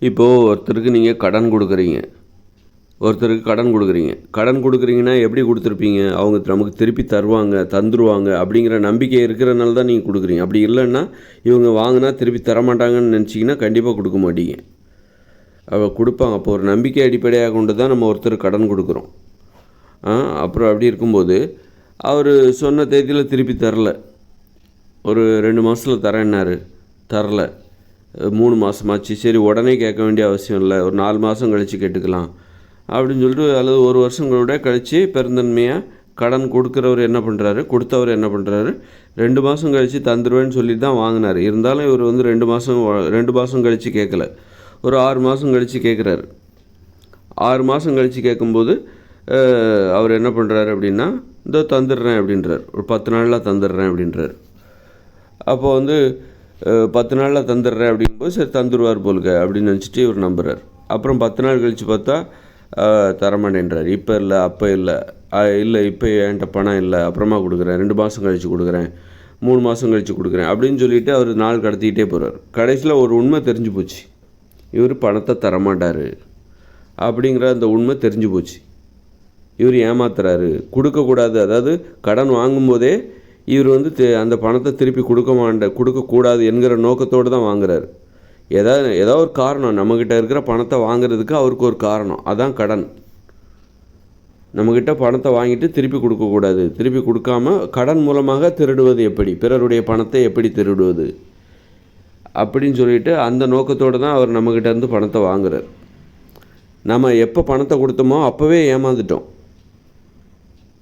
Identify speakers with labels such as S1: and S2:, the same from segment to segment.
S1: இப்போது ஒருத்தருக்கு நீங்கள் கடன் கொடுக்குறீங்க. ஒருத்தருக்கு கடன் கொடுக்குறீங்க. கடன் கொடுக்குறீங்கன்னா எப்படி கொடுத்துருப்பீங்க? அவங்க நமக்கு திருப்பி தருவாங்க தந்துருவாங்க அப்படிங்கிற நம்பிக்கை இருக்கிறனால தான் நீங்கள் கொடுக்குறீங்க. அப்படி இல்லைன்னா இவங்க வாங்கினா திருப்பி தரமாட்டாங்கன்னு நினச்சிங்கன்னா கண்டிப்பாக கொடுக்க மாட்டீங்க. அவ கொடுப்பாங்க. அப்போ ஒரு நம்பிக்கை அடிப்படையாக கொண்டு தான் நம்ம ஒருத்தருக்கு கடன் கொடுக்குறோம். அப்புறம் அப்படி இருக்கும்போது அவர் சொன்ன தேதியில் திருப்பி தரல. ஒரு ரெண்டு மாதத்தில் தரேன்னாரு. தரல. மூணு மாதமாச்சு சரி உடனே கேட்க வேண்டிய அவசியம் இல்லை. ஒரு நாலு மாதம் கழித்து கேட்டுக்கலாம். அப்படின்னு சொல்லிட்டு அல்லது ஒரு வருஷம் கூட கழித்து பெருந்தன்மையாக கடன் கொடுக்குறவர் என்ன பண்ணுறாரு கொடுத்தவர் என்ன பண்ணுறாரு ரெண்டு மாதம் கழித்து தந்துடுவேன்னு சொல்லி தான் வாங்கினார். இருந்தாலும் இவர் வந்து ரெண்டு மாதம் ரெண்டு மாதம் கழித்து கேட்கல. ஒரு ஆறு மாதம் கழித்து கேட்குறாரு. ஆறு மாதம் கழித்து கேட்கும்போது அவர் என்ன பண்ணுறாரு அப்படின்னா இந்த தந்துடுறேன் அப்படின்றார். ஒரு பத்து நாளில் தந்துடுறேன் அப்படின்றார். அப்போ வந்து பத்து நாளில் தந்துடுறேன் அப்படிங்கும்போது சரி தந்துடுவார் போலுக்க அப்படின்னு நினச்சிட்டு இவர் நம்புகிறார் அப்புறம் பத்து நாள் கழித்து பார்த்தா தரமாட்டேன்றார். இப்போ இல்லை அப்போ இல்லை. இல்லை இப்போ என்கிட்ட பணம் இல்லை. அப்புறமா கொடுக்குறேன். ரெண்டு மாதம் கழித்து கொடுக்குறேன். மூணு மாதம் கழித்து கொடுக்குறேன் அப்படின்னு சொல்லிட்டு அவர் நாள் கடத்திக்கிட்டே போகிறார் கடைசியில் ஒரு உண்மை தெரிஞ்சு போச்சு. இவர் பணத்தை தரமாட்டார் அப்படிங்கிற அந்த உண்மை தெரிஞ்சு போச்சு. இவர் ஏமாத்துறாரு. கொடுக்கக்கூடாது. அதாவது கடன் வாங்கும்போதே இவர் வந்து அந்த பணத்தை திருப்பி கொடுக்க மாட்ட கொடுக்கக்கூடாது என்கிற நோக்கத்தோடு தான் வாங்குறாரு. ஏதாவது ஏதோ ஒரு காரணம். நம்மக்கிட்ட இருக்கிற பணத்தை வாங்குறதுக்கு அவருக்கு ஒரு காரணம். அதான் கடன். நம்மக்கிட்ட பணத்தை வாங்கிட்டு திருப்பி கொடுக்கக்கூடாது திருப்பி கொடுக்காம கடன் மூலமாக திருடுவது எப்படி? பிறருடைய பணத்தை எப்படி திருடுவது? அப்படின்னு சொல்லிட்டு அந்த நோக்கத்தோடு தான் அவர் நம்மக்கிட்ட இருந்து பணத்தை வாங்குறார். நம்ம எப்போ பணத்தை கொடுத்தோமோ அப்போவே ஏமாந்துட்டோம்.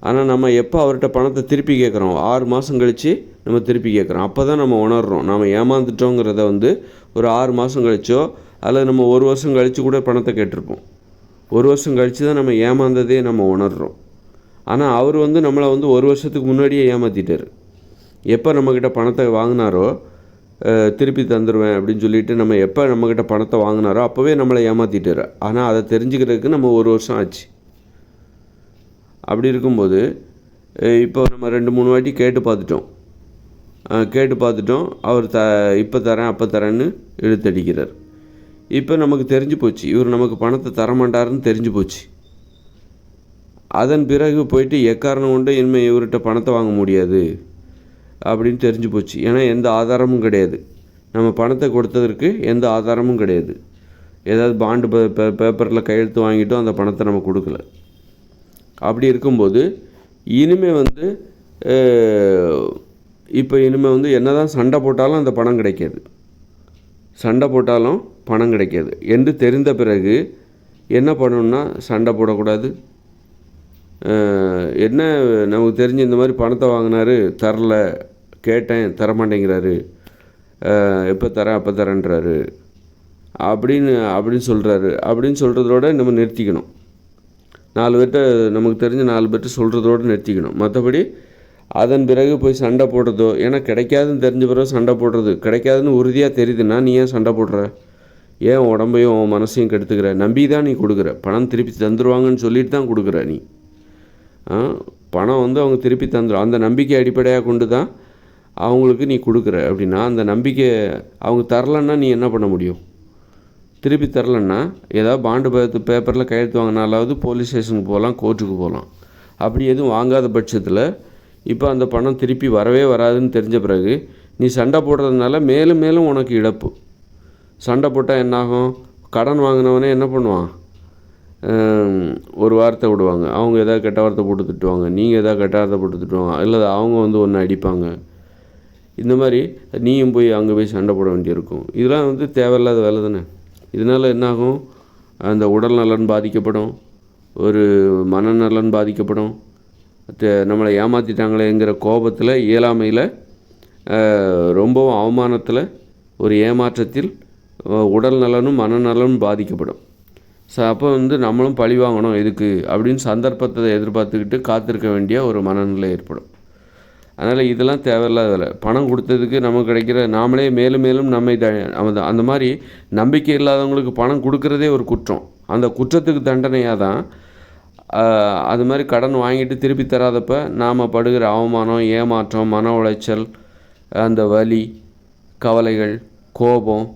S1: ஆனால் நம்ம எப்போ அவர்கிட்ட பணத்தை திருப்பி கேட்குறோம் ஆறு மாதம் கழித்து நம்ம திருப்பி கேட்குறோம் அப்போ தான் நம்ம உணர்கிறோம் நம்ம ஏமாந்துட்டோங்கிறத வந்து ஒரு ஆறு மாதம் கழிச்சோ அல்லது நம்ம ஒரு வருஷம் கழித்து கூட பணத்தை கேட்டிருப்போம். ஒரு வருஷம் கழித்து தான் நம்ம ஏமாந்ததே நம்ம உணர்கிறோம் ஆனால் அவர் வந்து நம்மளை வந்து ஒரு வருஷத்துக்கு முன்னாடியே ஏமாற்றிட்டார் எப்போ நம்மக்கிட்ட பணத்தை வாங்கினாரோ திருப்பி தந்துடுவேன் அப்படின்னு சொல்லிட்டு நம்ம எப்போ நம்மக்கிட்ட பணத்தை வாங்கினாரோ அப்போவே நம்மளை ஏமாற்றிட்டார் ஆனால் அதை தெரிஞ்சுக்கிறதுக்கு நம்ம ஒரு வருஷம் ஆச்சு. அப்படி இருக்கும்போது இப்போ நம்ம ரெண்டு மூணு வாட்டி கேட்டு பார்த்துட்டோம். கேட்டு பார்த்துட்டோம். அவர் த இப்போ தரேன் அப்போ தரேன்னு இழுத்தடிக்கிறார். இப்போ நமக்கு தெரிஞ்சு போச்சு. இவர் நமக்கு பணத்தை தரமாட்டாருன்னு தெரிஞ்சு போச்சு. அதன் பிறகு போயிட்டு எக்காரணம் கொண்டு இனிமேல் இவர்கிட்ட பணத்தை வாங்க முடியாது அப்படின்னு தெரிஞ்சு போச்சு. ஏன்னா எந்த ஆதாரமும் கிடையாது. நம்ம பணத்தை கொடுத்ததற்கு எந்த ஆதாரமும் கிடையாது. ஏதாவது பாண்டு பேப்பரில் கையெழுத்து வாங்கிட்டோம் அந்த பணத்தை நம்ம கொடுக்கல. அப்படி இருக்கும்போது இனிமேல் வந்து இப்போ இனிமேல் வந்து என்னதான் சண்டை போட்டாலும் அந்த பணம் கிடைக்காது. சண்டை போட்டாலும் பணம் கிடைக்காது. என்று தெரிந்த பிறகு என்ன பண்ணணும்னா சண்டை போடக்கூடாது. என்ன நமக்கு தெரிஞ்சு இந்த மாதிரி பணத்தை வாங்கினாரு தரல கேட்டேன் தரமாட்டேங்கிறாரு. எப்போ தரேன் அப்போ தரேன்றாரு. அப்படின்னு அப்படின்னு சொல்கிறாரு அப்படின்னு சொல்கிறதோட நம்ம நிறுத்திக்கணும். நாலு பேர்கிட்ட நமக்கு தெரிஞ்ச நாலு பேர்கிட்ட சொல்கிறதோடு நிறுத்திக்கணும். மற்றபடி அதன் பிறகு போய் சண்டை போடுறதோ ஏன்னா கிடைக்காதுன்னு தெரிஞ்ச பிறகு சண்டை போடுறது கிடைக்காதுன்னு உறுதியாக தெரியுதுன்னா நீ ஏன் சண்டை போடுற? ஏன் உடம்பையும் உன் மனசையும் கெடுத்துக்கிற? நம்பி தான் நீ கொடுக்குற. பணம் திருப்பி தந்துருவாங்கன்னு சொல்லிட்டு தான் கொடுக்குற நீ. பணம் வந்து அவங்க திருப்பி தந்துடும் அந்த நம்பிக்கை அடிப்படையாக கொண்டு தான் அவங்களுக்கு நீ கொடுக்குற. அப்படின்னா அந்த நம்பிக்கை அவங்க தரலன்னா நீ என்ன பண்ண முடியும்? திருப்பி தரலன்னா ஏதாவது பாண்டு பேத்து பேப்பரில் கையெழுத்து வாங்கினாலாவது போலீஸ் ஸ்டேஷனுக்கு போகலாம் கோர்ட்டுக்கு போகலாம். அப்படி எதுவும் வாங்காத பட்சத்தில் இப்போ அந்த பணம் திருப்பி வரவே வராதுன்னு தெரிஞ்ச பிறகு நீ சண்டை போடுறதுனால மேலும் மேலும் உனக்கு இழப்பு. சண்டை போட்டால் என்னாகும்? கடன் வாங்கினவனே என்ன பண்ணுவான்? ஒரு வார்த்தை விடுவாங்க. அவங்க ஏதாவது கெட்ட வார்த்தை போட்டு திட்டுவாங்க. நீங்கள் ஏதாவது கெட்ட வார்த்தை போட்டு திட்டுவாங்க. இல்லை அவங்க வந்து ஒன்று அடிப்பாங்க. இந்த மாதிரி நீயும் போய் அங்கே போய் சண்டை போட வேண்டியிருக்கும். இதெல்லாம் வந்து தேவையில்லாத வேலை தானே? இதனால் என்னாகும்? அந்த உடல் நலன் பாதிக்கப்படும். ஒரு மனநலன் பாதிக்கப்படும். தே- நம்மளை ஏமாற்றிட்டாங்களேங்கிற கோபத்தில் இயலாமையில் ரொம்பவும் அவமானத்தில் ஒரு ஏமாற்றத்தில் உடல் நலனும் மனநலனும் பாதிக்கப்படும். ஸோ அப்போ வந்து நம்மளும் பழி வாங்கணும் இதுக்கு அப்படின்னு சந்தர்ப்பத்தை எதிர்பார்த்துக்கிட்டு காத்திருக்க வேண்டிய ஒரு மனநிலை ஏற்படும். அதனால் இதெல்லாம் தேவையில்லாத பணம் கொடுத்ததுக்கு நமக்கு கிடைக்கிற நாமளே மேலும் மேலும் நம்மை த அந்த அந்த மாதிரி நம்பிக்கை இல்லாதவங்களுக்கு பணம் கொடுக்கறதே ஒரு குற்றம். அந்த குற்றத்துக்கு தண்டனையாக தான் அது மாதிரி கடன் வாங்கிட்டு திருப்பி தராதப்ப நாம் படுகிற அவமானம் ஏமாற்றம் மன உளைச்சல் அந்த வலி கவலைகள் கோபம்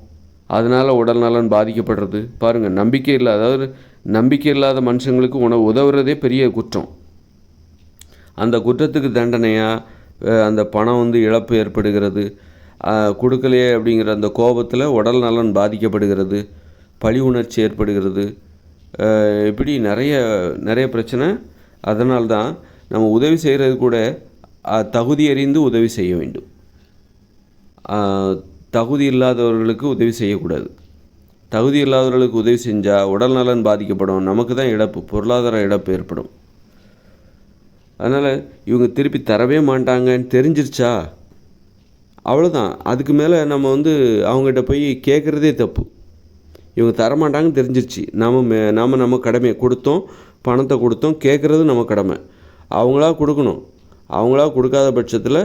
S1: அதனால் உடல் நலன் பாதிக்கப்படுறது. பாருங்கள் நம்பிக்கை இல்லாத அதாவது நம்பிக்கை இல்லாத மனுஷங்களுக்கு உணவு உதவுறதே பெரிய குற்றம். அந்த குற்றத்துக்கு தண்டனையாக அந்த பணம் வந்து இழப்பு ஏற்படுகிறது. கொடுக்கலையே அப்படிங்கிற அந்த கோபத்தில் உடல் நலன் பாதிக்கப்படுகிறது. பழி உணர்ச்சி ஏற்படுகிறது. இப்படி நிறைய நிறைய பிரச்சனை. அதனால்தான் நம்ம உதவி செய்கிறது கூட தகுதி அறிந்து உதவி செய்ய வேண்டும். தகுதி இல்லாதவர்களுக்கு உதவி செய்யக்கூடாது. தகுதி இல்லாதவர்களுக்கு உதவி செஞ்சால் உடல் நலன் பாதிக்கப்படும். நமக்கு தான் இழப்பு. பொருளாதார இழப்பு ஏற்படும். அதனால் இவங்க திருப்பி தரவே மாட்டாங்கன்னு தெரிஞ்சிருச்சா? அவ்வளோதான் அதுக்கு மேலே நம்ம வந்து அவங்ககிட்ட போய் கேட்குறதே தப்பு. இவங்க தரமாட்டாங்கன்னு தெரிஞ்சிருச்சு. நாம் மே நாம் நம்ம கடமையை கொடுத்தோம் பணத்தை கொடுத்தோம் கேட்குறது நம்ம கடமை. அவங்களா கொடுக்கணும். அவங்களா கொடுக்காத பட்சத்தில்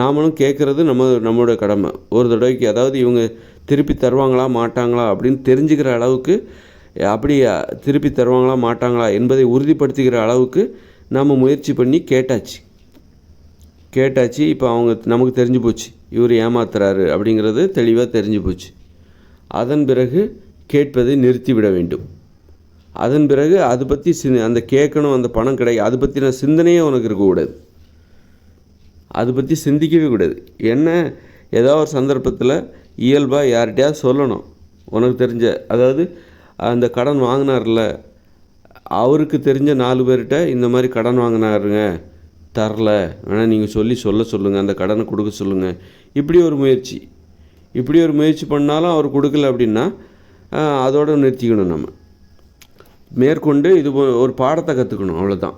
S1: நாமளும் கேட்குறது நம்ம நம்மளோட கடமை. ஒரு தடவைக்கு அதாவது இவங்க திருப்பி தருவாங்களா மாட்டாங்களா அப்படின்னு தெரிஞ்சுக்கிற அளவுக்கு அப்படி திருப்பி தருவாங்களா மாட்டாங்களா என்பதை உறுதிப்படுத்திக்கிற அளவுக்கு நாம் முயற்சி பண்ணி கேட்டாச்சு. கேட்டாச்சு இப்போ அவங்க நமக்கு தெரிஞ்சு போச்சு. இவர் ஏமாத்துறாரு அப்படிங்கிறது தெளிவாக தெரிஞ்சு போச்சு. அதன் பிறகு கேட்பதை நிறுத்திவிட வேண்டும். அதன் பிறகு அதை பற்றி சி அந்த கேட்கணும் அந்த பணம் கிடைக்கும் அதை பற்றின சிந்தனையே உனக்கு இருக்கக்கூடாது அதை பற்றி சிந்திக்கவே கூடாது. என்ன ஏதோ ஒரு சந்தர்ப்பத்தில் இயல்பாக யார்கிட்டயாவது சொல்லணும். உனக்கு தெரிஞ்ச அதாவது அந்த கடன் வாங்கினார்ல அவருக்கு தெரிஞ்ச நாலு பேர்கிட்ட இந்த மாதிரி கடன் வாங்கினாருங்க. தரல. ஆனால் நீங்கள் சொல்லி சொல்ல சொல்லுங்கள் அந்த கடனை கொடுக்க சொல்லுங்கள் இப்படி ஒரு முயற்சி. இப்படி ஒரு முயற்சி பண்ணாலும் அவர் கொடுக்கல அப்படின்னா அதோடு அதோட நிறுத்திக்கணும் நம்ம. மேற்கொண்டு இது போ- ஒரு பாடத்தை கற்றுக்கணும் அவ்வளோதான்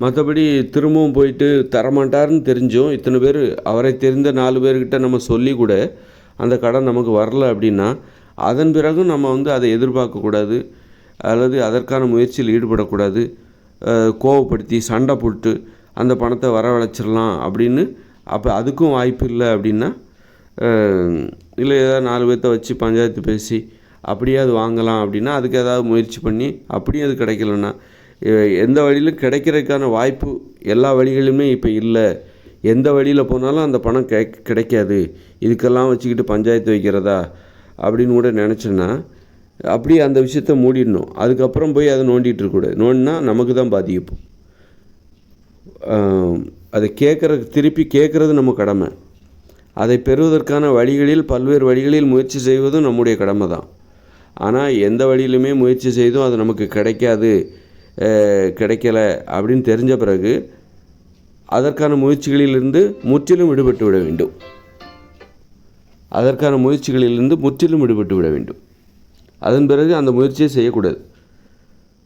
S1: மற்றபடி திரும்பவும் போயிட்டு தரமாட்டாருன்னு தெரிஞ்சும் இத்தனை பேர் அவரை தெரிந்த நாலு பேர்கிட்ட நம்ம சொல்லி கூட அந்த கடன் நமக்கு வரல அப்படின்னா அதன் பிறகும் நம்ம வந்து அதை எதிர்பார்க்கக்கூடாது. அல்லது அதற்கான முயற்சியில் ஈடுபடக்கூடாது. கோவப்படுத்தி சண்டை போட்டு அந்த பணத்தை வரவழைச்சிடலாம் அப்படின்னு அப்போ அதுக்கும் வாய்ப்பு இல்லை அப்படின்னா இல்லை ஏதாவது நாலு பேர்த்த வச்சு பஞ்சாயத்து பேசி அப்படியே அது வாங்கலாம் அப்படின்னா அதுக்கு ஏதாவது முயற்சி பண்ணி அப்படியும் அது கிடைக்கலன்னா எந்த வழியிலும் கிடைக்கிறதுக்கான வாய்ப்பு எல்லா வழிகளிலுமே இப்போ இல்லை. எந்த வழியில் போனாலும் அந்த பணம் கிடைக்காது. இதுக்கெல்லாம் வச்சுக்கிட்டு பஞ்சாயத்து வைக்கிறதா அப்படின்னு கூட நினச்சேன்னா அப்படியே அந்த விஷயத்த மூடிடணும். அதுக்கப்புறம் போய் அதை நோண்டிகிட்டு இருக்கக்கூடாது நோண்டினா நமக்கு தான் பாதிக்கும் அதை கேட்குற திருப்பி கேட்குறது நம்ம கடமை. அதை பெறுவதற்கான வழிகளில் பல்வேறு வழிகளில் முயற்சி செய்வதும் நம்முடைய கடமை தான். ஆனால் எந்த வழியிலுமே முயற்சி செய்தும் அது நமக்கு கிடைக்காது கிடைக்கல அப்படின்னு தெரிஞ்ச பிறகு அதற்கான முயற்சிகளிலிருந்து முற்றிலும் விடுபட்டு விட வேண்டும். அதற்கான முயற்சிகளிலிருந்து முற்றிலும் விடுபட்டு விட வேண்டும். அதன் பிறகு அந்த முயற்சியை செய்யக்கூடாது.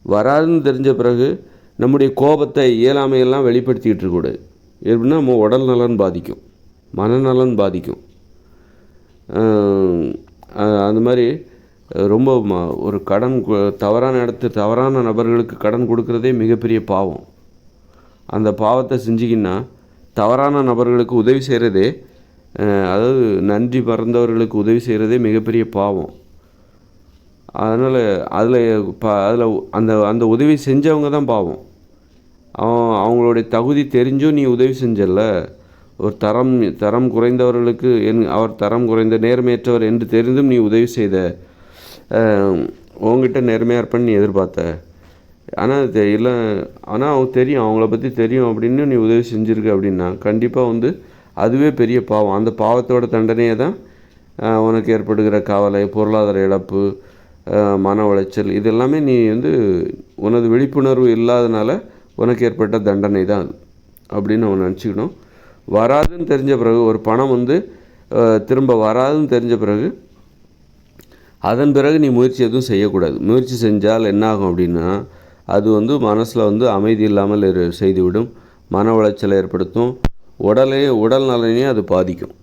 S1: வராதுன்னு தெரிஞ்ச பிறகு நம்முடைய கோபத்தை இயலாமையெல்லாம் வெளிப்படுத்திக்கிட்டு இருக்கக்கூடாது. எப்படின்னா நம்ம உடல் நலன் பாதிக்கும். மனநலன் பாதிக்கும். அந்த மாதிரி ரொம்ப ம- ஒரு கடன் தவறான இடத்து தவறான நபர்களுக்கு கடன் கொடுக்கறதே மிகப்பெரிய பாவம். அந்த பாவத்தை செஞ்சிக்கின்னா தவறான நபர்களுக்கு உதவி செய்கிறதே அதாவது நன்றி மறந்தவர்களுக்கு உதவி செய்கிறதே மிகப்பெரிய பாவம். அதனால் அதில் ப அதில் அந்த அந்த உதவி செஞ்சவங்க தான் பாவம். அவன் அவங்களுடைய தகுதி தெரிஞ்சும் நீ உதவி செஞ்சல்ல. ஒரு தரம் தரம் குறைந்தவர்களுக்கு என் அவர் தரம் குறைந்த நேர்மையற்றவர் என்று தெரிந்தும் நீ உதவி செய்த உங்ககிட்ட உன்கிட்ட நேர்மையாக இருப்பேன்னு நீ எதிர்பார்த்த. ஆனால் இல்லை ஆனால் அவங்க தெரியும் அவங்கள பற்றி தெரியும் அப்படின்னு நீ உதவி செஞ்சுருக்க அப்படின்னா கண்டிப்பாக வந்து அதுவே பெரிய பாவம். அந்த பாவத்தோட தண்டனையை தான் உனக்கு ஏற்படுகிற கவலை பொருளாதார இழப்பு மன உளைச்சல் இது எல்லாமே நீ வந்து உனது விழிப்புணர்வு இல்லாதனால உனக்கு ஏற்பட்ட தண்டனை தான் அது அப்படின்னு அவன் நினச்சிக்கணும். வராதுன்னு தெரிஞ்ச பிறகு ஒரு பணம் வந்து திரும்ப வராதுன்னு தெரிஞ்ச பிறகு அதன் பிறகு நீ முயற்சி எதுவும் செய்யக்கூடாது. முயற்சி செஞ்சால் என்ன ஆகும் அப்படின்னா அது வந்து மனசில் வந்து அமைதி இல்லாமல் செய்துவிடும். மன உளைச்சலை ஏற்படுத்தும். உடலையே உடல் நலனையும் அது பாதிக்கும்.